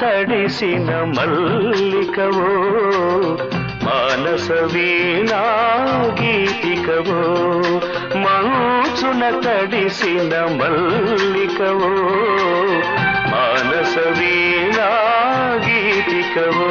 తడిసిన మల్లికవో మానస వీణా గీతికవో మంచున తడిసిన మల్లికవో మానస వీణా గీతికవో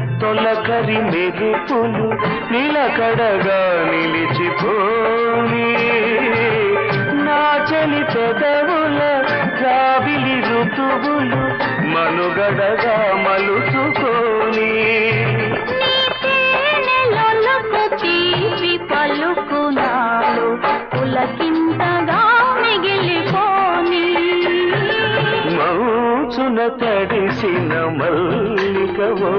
తొలకరి మెరుపులు నిలకడగా నిలిచిపోని నా చలి పెదవుల జాబిలి ఋతువులు మనుగడగా మలుచుకోని. తేనెలొలకు తీపి పులకింతగా మనసున తడిసిన మల్లికవో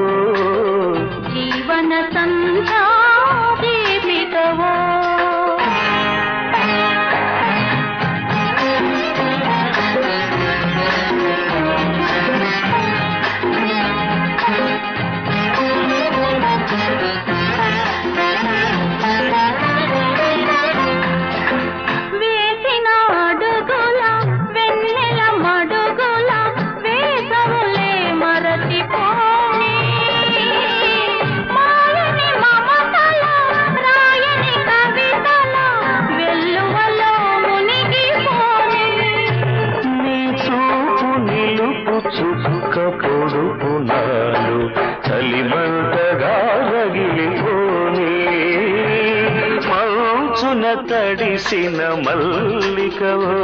జీవన సంధ్యా నిలుపు చుక్క పొడుపు రగిలిపోని మంచున తడిసిన మల్లికవో